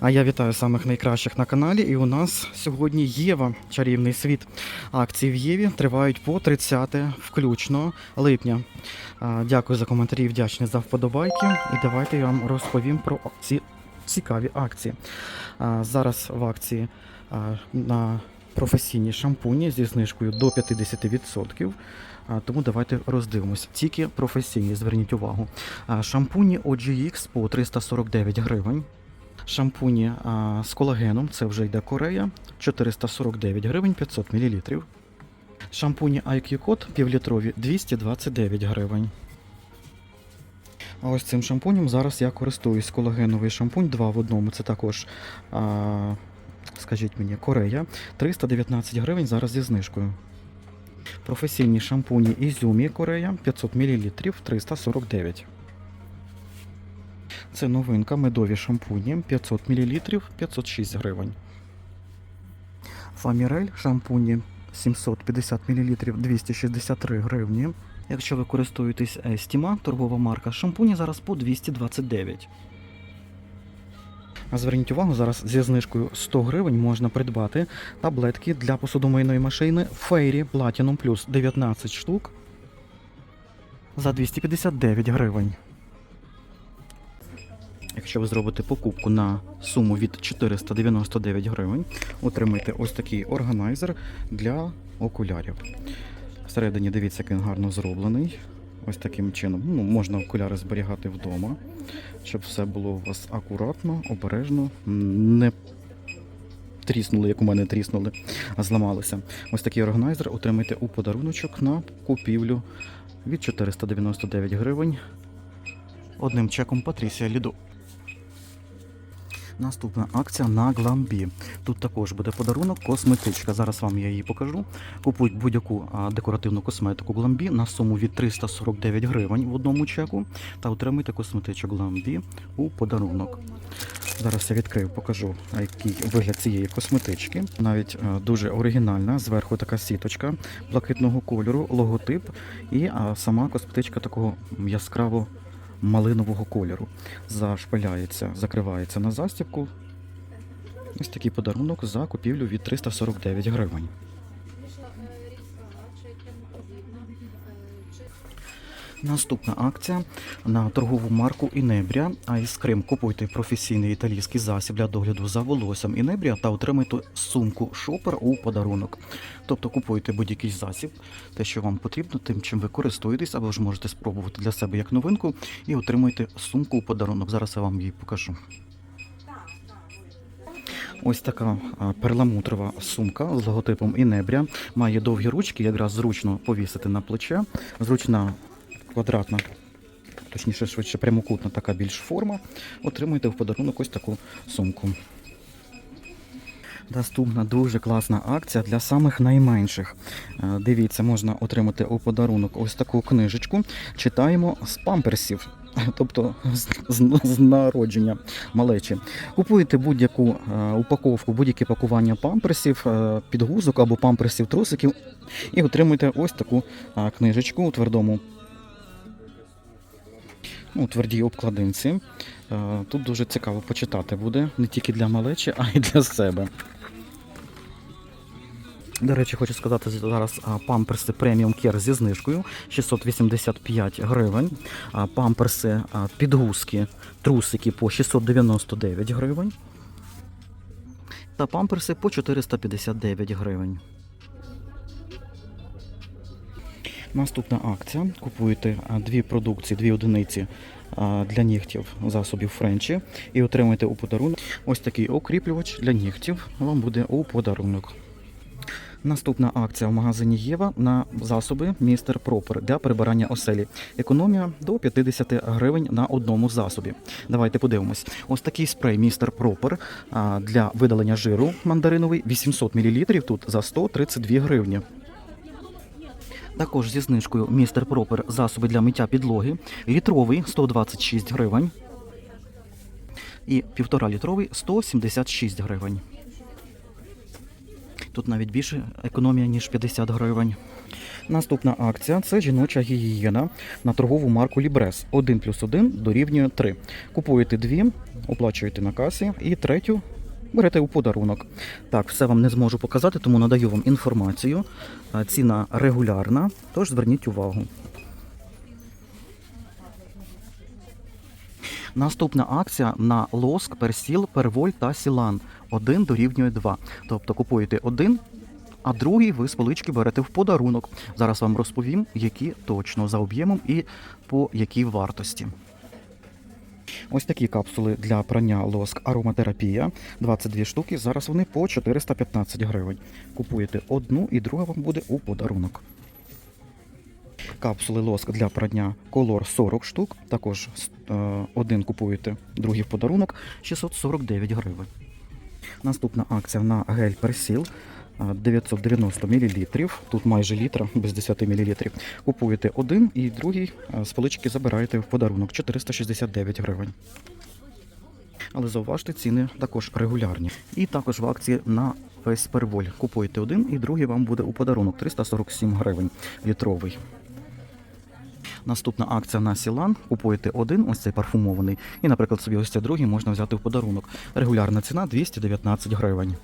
А я вітаю самих найкращих на каналі. І у нас сьогодні Єва, чарівний світ. Акції в Єві тривають по 30 включно липня. Дякую за коментарі, вдячний за вподобайки. І давайте я вам розповім про ці цікаві акції. Зараз в акції на професійні шампуні зі знижкою до 50%. Тому давайте роздивимось. Тільки професійні, зверніть увагу. Шампуні OGX по 349 гривень. Шампуні а, з колагеном, це вже йде Корея, 449 гривень 500 мл. Шампуні IQ Code півлітрові 229 гривень. А ось цим шампунем зараз я користуюсь колагеновий шампунь 2 в одному. Це також, а, скажіть мені, Корея. 319 гривень зараз зі знижкою. Професійні шампуні Ізюмі Корея 500 мл 349. Це новинка медові шампуні 500 мл 506 гривень. Фамірель шампуні 750 мл 263 гривні. Якщо ви користуєтесь Естіма, торгова марка, шампуні зараз по 229. А зверніть увагу, зараз зі знижкою 100 гривень можна придбати таблетки для посудомийної машини Fairy Platinum Plus 19 штук за 259 гривень. Якщо ви зробите покупку на суму від 499 гривень, отримаєте ось такий органайзер для окулярів. Всередині дивіться, як він гарно зроблений. Ось таким чином. Ну, можна окуляри зберігати вдома, щоб все було у вас акуратно, обережно, не тріснули, як у мене тріснули, а зламалися. Ось такий органайзер отримайте у подаруночок на купівлю від 499 гривень одним чеком Патрісія Ліду. Наступна акція на Гламбі. Тут також буде подарунок, косметичка. Зараз вам я її покажу. Купують будь-яку декоративну косметику Гламбі на суму від 349 гривень в одному чеку та отримайте косметичок Гламбі у подарунок. Зараз я відкрию, покажу, який вигляд цієї косметички. Навіть дуже оригінальна. Зверху така сіточка блакитного кольору, логотип і сама косметичка такого яскраво малинового кольору. Зашпиляється, закривається на застібку. Ось такий подарунок за купівлю від 349 гривень. Наступна акція на торгову марку Інебрія Айскрим. Купуйте професійний італійський засіб для догляду за волоссям Інебрія та отримайте сумку шопер у подарунок. Тобто купуйте будь-який засіб, те, що вам потрібно, тим, чим ви користуєтесь, або ж можете спробувати для себе як новинку і отримуйте сумку у подарунок. Зараз я вам її покажу. Ось така перламутрова сумка з логотипом Інебрія. Має довгі ручки, якраз зручно повісити на плече. Зручна квадратна, точніше, швидше прямокутна така більш форма. Отримуєте в подарунок ось таку сумку. Наступна дуже класна акція для самих найменших. Е, Дивіться, можна отримати у подарунок ось таку книжечку. Читаємо з памперсів, тобто з, з, народження малечі. Купуєте будь-яку е, упаковку, будь-яке пакування памперсів, е, підгузок або памперсів трусиків і отримуєте ось таку книжечку у твердому. У твердій обкладинці. Е, Тут дуже цікаво почитати буде не тільки для малечі, а й для себе. До речі, хочу сказати зараз памперси преміум кер зі знижкою 685 гривень. Памперси підгузки, трусики по 699 гривень. Та памперси по 459 гривень. Наступна акція. Купуєте дві продукції, дві одиниці для нігтів засобів Френчі і отримуєте у подарунок ось такий окріплювач для нігтів. Вам буде у подарунок. Наступна акція в магазині Єва на засоби Містер Пропер для прибирання оселі. Економія до 50 гривень на одному засобі. Давайте подивимось. Ось такий спрей Містер Пропер для видалення жиру мандариновий 800 мл тут за 132 гривні. Також зі знижкою Містер Пропер засоби для миття підлоги. Літровий 126 гривень. І півтора літровий 176 гривень. Тут навіть більше економія, ніж 50 гривень. Наступна акція це жіноча гігієна на торгову марку Лібрес. 1 плюс 1 дорівнює 3. Купуєте дві, оплачуєте на касі і третю берете у подарунок. Так, все вам не зможу показати, тому надаю вам інформацію. Ціна регулярна, тож зверніть увагу. Наступна акція на лоск, персіл, перволь та сілан. 1 дорівнює 2. Тобто купуєте один, а другий ви з полички берете в подарунок. Зараз вам розповім, які точно за об'ємом і по якій вартості. Ось такі капсули для прання лоск ароматерапія. 22 штуки. Зараз вони по 415 гривень. Купуєте одну і друга вам буде у подарунок. Капсули лоск для прання колор 40 штук. Також е, один купуєте, другий в подарунок 649 гривень. Наступна акція на гель персіл. Е, 990 мл. Тут майже літра, без 10 мл. Купуєте один і другий е, з полички забираєте в подарунок 469 гривень. Але зауважте, ціни також регулярні. І також в акції на весь перволь. Купуєте один і другий вам буде у подарунок 347 гривень літровий. Наступна акція на Сілан. Купуєте один, ось цей парфумований, і, наприклад, собі ось цей другий можна взяти в подарунок. Регулярна ціна 219 гривень.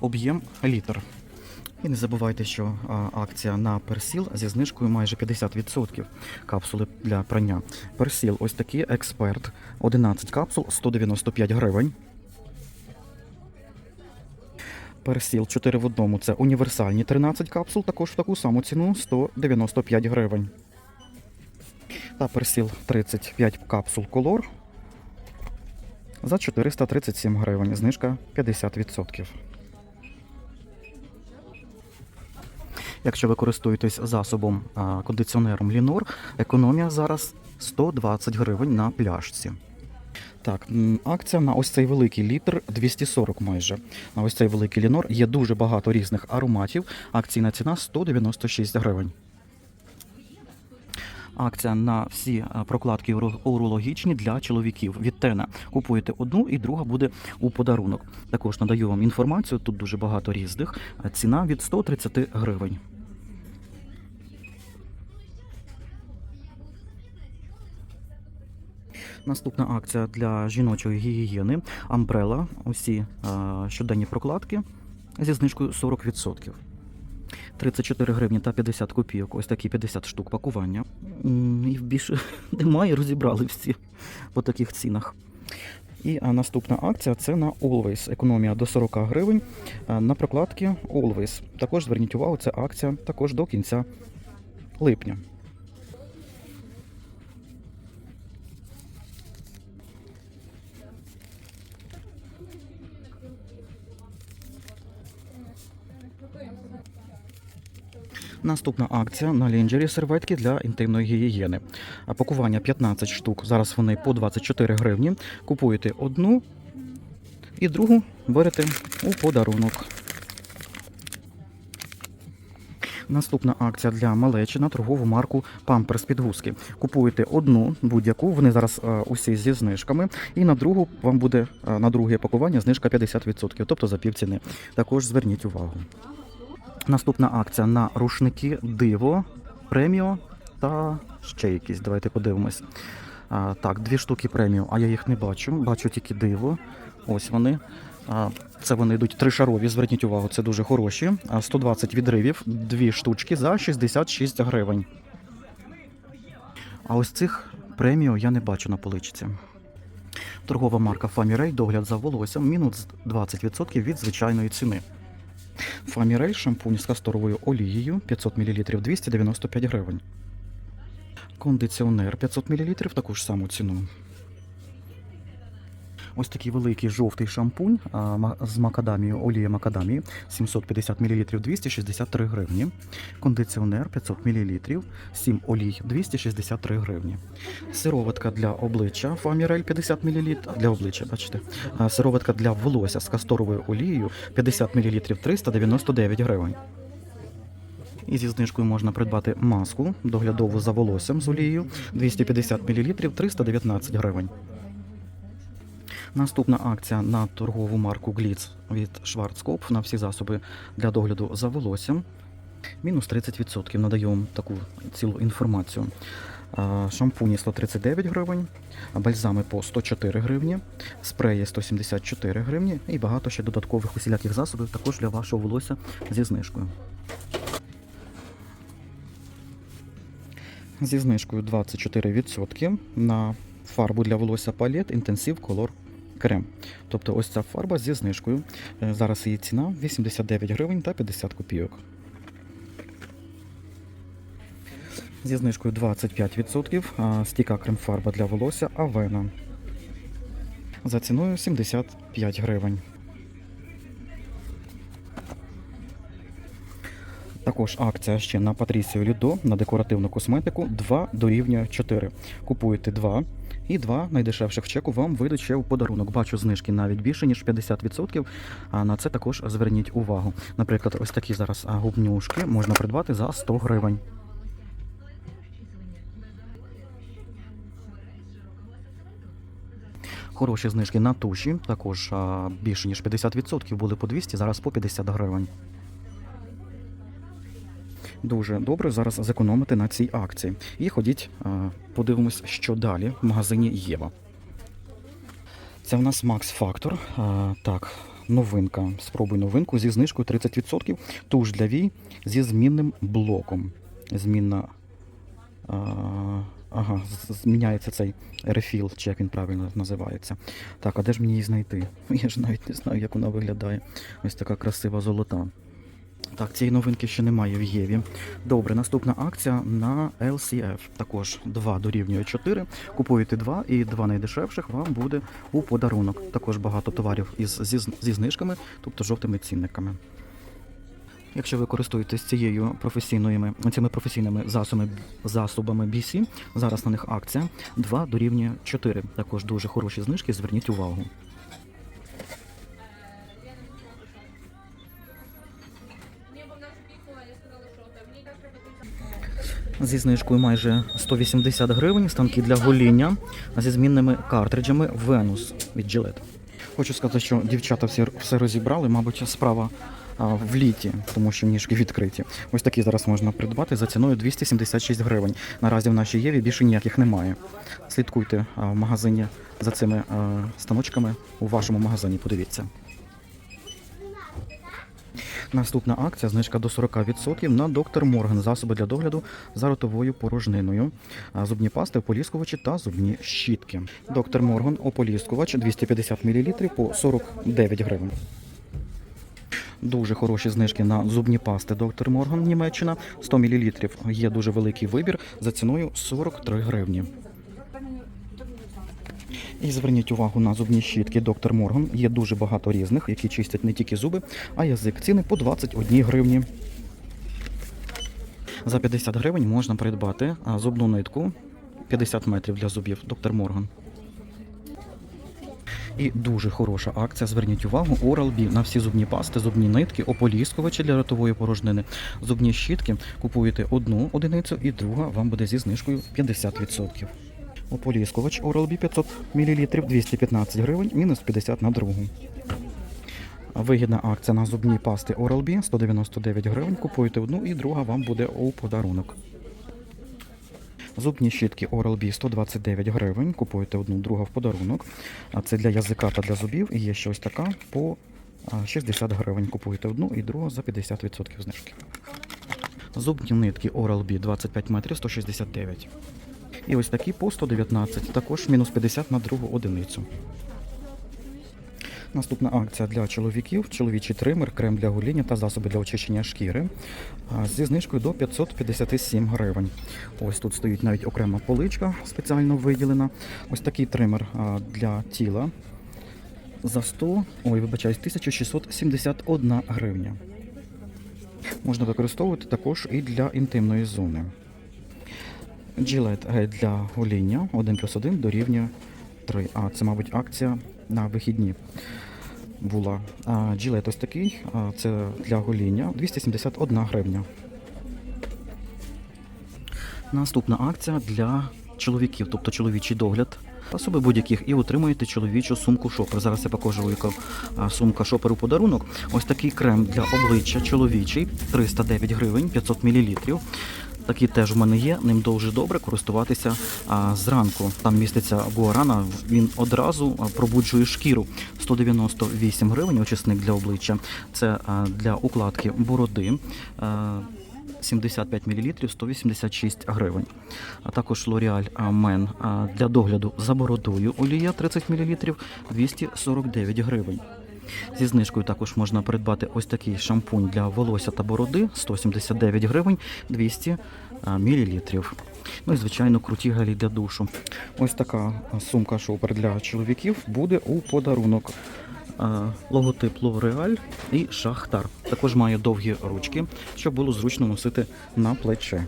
Об'єм літр. І не забувайте, що акція на персіл зі знижкою майже 50%. Капсули для прання. Персіл, ось такий експерт. 11 капсул 195 гривень. Персіл 4 в одному це універсальні 13 капсул, також в таку саму ціну 195 гривень. Та персіл 35 капсул колор за 437 гривень. Знижка 50%. Якщо ви користуєтесь засобом кондиціонером Лінор, економія зараз 120 гривень на пляшці. Так, акція на ось цей великий літр 240 майже. На ось цей великий лінор є дуже багато різних ароматів. Акційна ціна 196 гривень. Акція на всі е, прокладки уро- урологічні для чоловіків від Тена. Купуєте одну і друга буде у подарунок. Також надаю вам інформацію, тут дуже багато різних. Е, Ціна від 130 гривень. Наступна акція для жіночої гігієни Umbrella. Усі е, щоденні прокладки зі знижкою 40%. 34 гривні та 50 копійок. Ось такі 50 штук пакування. Їх більше немає, розібрали всі по таких цінах. І наступна акція це на Always. Економія до 40 гривень на прокладки Always. Також зверніть увагу, це акція також до кінця липня. Наступна акція на лінджері серветки для інтимної гігієни. Пакування 15 штук. Зараз вони по 24 гривні. Купуєте одну і другу берете у подарунок. Наступна акція для малечі на торгову марку Памперс підгузки. Купуєте одну будь-яку, вони зараз е, усі зі знижками, і на другу вам буде е, на друге пакування знижка 50%, тобто за півціни. Також зверніть увагу. Наступна акція на рушники Диво, Преміо та ще якісь. Давайте подивимось. А, так, дві штуки преміо, а я їх не бачу. Бачу тільки диво. Ось вони. А, це вони йдуть тришарові, зверніть увагу, це дуже хороші. А, 120 відривів, дві штучки за 66 гривень. А ось цих преміо я не бачу на поличці. Торгова марка Family догляд за волоссям мінус 20% від звичайної ціни. Фамірель шампунь з касторовою олією 500 мл 295 гривень. Кондиціонер 500 мл таку ж саму ціну. Ось такий великий жовтий шампунь з макадамією, олія макадамії 750 мл 263 гривні. Кондиціонер 500 мл, 7 олій 263 гривні. Сироватка для обличчя Фамірель 50 мл для обличчя, бачите. Сироватка для волосся з касторовою олією 50 мл 399 гривень. І зі знижкою можна придбати маску доглядову за волоссям з олією 250 мл 319 гривень. Наступна акція на торгову марку Glitz від Schwarzkopf на всі засоби для догляду за волоссям. Мінус 30%. Надаю вам таку цілу інформацію. Шампуні 139 гривень, бальзами по 104 гривні, спреї 174 гривні і багато ще додаткових усіляких засобів також для вашого волосся зі знижкою. Зі знижкою 24% на фарбу для волосся палет Intensive Color Крем. Тобто ось ця фарба зі знижкою. Е, Зараз її ціна 89 гривень та 50 копійок. Зі знижкою 25% а, стійка крем-фарба для волосся Авена. За ціною 75 гривень. Також акція ще на Патрісію Лідо на декоративну косметику 2 дорівнює 4. Купуєте 2 і 2 найдешевших чеку вам вийдуть ще в подарунок. Бачу знижки навіть більше, ніж 50%. А на це також зверніть увагу. Наприклад, ось такі зараз губнюшки можна придбати за 100 гривень. Хороші знижки на туші, також більше ніж 50% були по 200, зараз по 50 гривень. Дуже добре зараз зекономити на цій акції. І ходіть, подивимось, що далі в магазині Єва. Це в нас Max Factor. Так, новинка. Спробуй новинку зі знижкою 30%. Туш для вій зі змінним блоком. Змінна. Ага, зміняється цей рефіл, чи як він правильно називається. Так, а де ж мені її знайти? Я ж навіть не знаю, як вона виглядає. Ось така красива золота. Так, цієї новинки ще немає в Єві. Добре, наступна акція на LCF. Також 2 дорівнює 4. Купуєте 2 і 2 найдешевших вам буде у подарунок. Також багато товарів із, зі, зі знижками, тобто жовтими цінниками. Якщо ви користуєтесь цією професійною, цими професійними засобами, засобами BC, зараз на них акція 2 дорівнює 4. Також дуже хороші знижки, зверніть увагу. Зі знижкою майже 180 гривень станки для гоління зі змінними картриджами Venus від Gillette. Хочу сказати, що дівчата всі все розібрали, мабуть, справа а, в літі, тому що ніжки відкриті. Ось такі зараз можна придбати за ціною 276 гривень. Наразі в нашій Єві більше ніяких немає. Слідкуйте а, в магазині за цими а, станочками у вашому магазині. Подивіться. Наступна акція знижка до 40% на доктор Морген засоби для догляду за ротовою порожниною, зубні пасти, ополіскувачі та зубні щітки. Доктор Морган ополіскувач 250 мл по 49 гривень. Дуже хороші знижки на зубні пасти Доктор Морган Німеччина 100 мл. Є дуже великий вибір за ціною 43 гривні. І зверніть увагу на зубні щітки Доктор Морган. Є дуже багато різних, які чистять не тільки зуби, а язик. Ціни по 21 гривні. За 50 гривень можна придбати зубну нитку 50 метрів для зубів Доктор Морган. І дуже хороша акція. Зверніть увагу, Oral-B на всі зубні пасти, зубні нитки, ополіскувачі для ротової порожнини, зубні щітки. Купуєте одну одиницю і друга вам буде зі знижкою 50%. Ополіскувач Oral-B 500 мл 215 гривень, мінус 50 на другу. Вигідна акція на зубні пасти Oral-B 199 гривень. Купуєте одну і друга вам буде у подарунок. Зубні щітки Oral-B 129 гривень. Купуєте одну, друга в подарунок. А це для язика та для зубів. І є ще ось така по 60 гривень. Купуєте одну і другу за 50% знижки. Зубні нитки Oral-B 25 метрів 169. І ось такі по 119, також мінус 50 на другу одиницю. Наступна акція для чоловіків: чоловічий тример, крем для гоління та засоби для очищення шкіри зі знижкою до 557 гривень. Ось тут стоїть навіть окрема поличка спеціально виділена. Ось такий тример для тіла за 100, ой, вибачаюсь, 1671 гривня. Можна використовувати також і для інтимної зони. Gillette гель для гоління 1 плюс 1 дорівнює 3. А це, мабуть, акція на вихідні була. А ось такий, це для гоління 271 гривня. Наступна акція для чоловіків, тобто чоловічий догляд. Засоби будь-яких і отримуєте чоловічу сумку шопер. Зараз я покажу, яка сумка шопер у подарунок. Ось такий крем для обличчя чоловічий 309 гривень, 500 мл. Такий теж в мене є, ним дуже добре користуватися а, зранку. Там міститься гуарана, він одразу пробуджує шкіру. 198 гривень очисник для обличчя. Це а, для укладки бороди. А, 75 мл 186 гривень. А також L'Oreal Men для догляду за бородою олія 30 мл 249 гривень. Зі знижкою також можна придбати ось такий шампунь для волосся та бороди 179 гривень 200 мл. Ну і звичайно круті гелі для душу. Ось така сумка шопер для чоловіків буде у подарунок. Логотип L'Oreal і Шахтар. Також має довгі ручки, щоб було зручно носити на плече.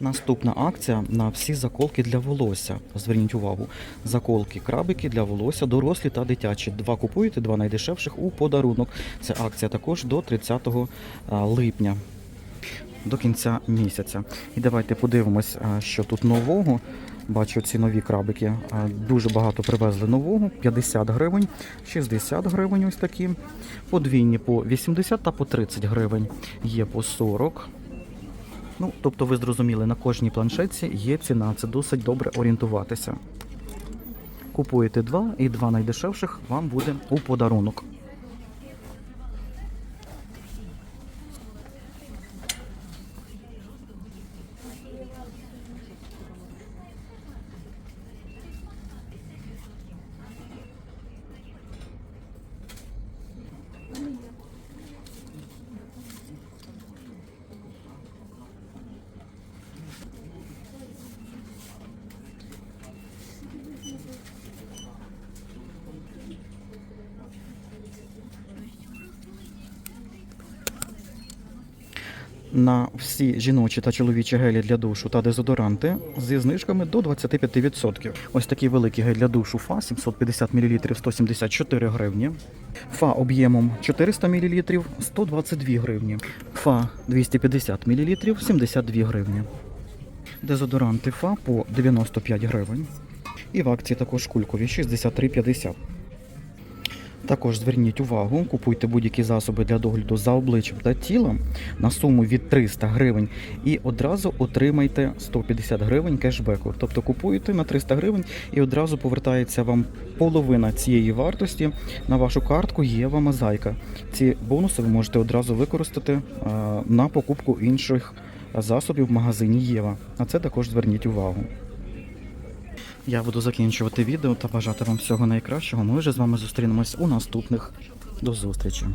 Наступна акція на всі заколки для волосся. Зверніть увагу, заколки, крабики для волосся, дорослі та дитячі. Два купуєте, два найдешевших у подарунок. Це акція також до 30 липня, до кінця місяця. І давайте подивимось, що тут нового. Бачу ці нові крабики. Дуже багато привезли нового. 50 гривень, 60 гривень ось такі. Подвійні по 80 та по 30 гривень. Є по 40. Ну, тобто ви зрозуміли, на кожній планшетці є ціна, це досить добре орієнтуватися. Купуєте два і два найдешевших вам буде у подарунок. На всі жіночі та чоловічі гелі для душу та дезодоранти зі знижками до 25%. Ось такий великий гель для душу ФА 750 мл 174 гривні. ФА об'ємом 400 мл 122 гривні. ФА 250 мл 72 гривні. Дезодоранти ФА по 95 гривень. І в акції також кулькові 63,50. Також зверніть увагу, купуйте будь-які засоби для догляду за обличчям та тілом на суму від 300 гривень і одразу отримайте 150 гривень кешбеку. Тобто купуєте на 300 гривень і одразу повертається вам половина цієї вартості на вашу картку Єва Мозаїка. Ці бонуси ви можете одразу використати е, на покупку інших засобів в магазині Єва. На це також зверніть увагу. Я буду закінчувати відео та бажати вам всього найкращого. Ми вже з вами зустрінемось у наступних. До зустрічі.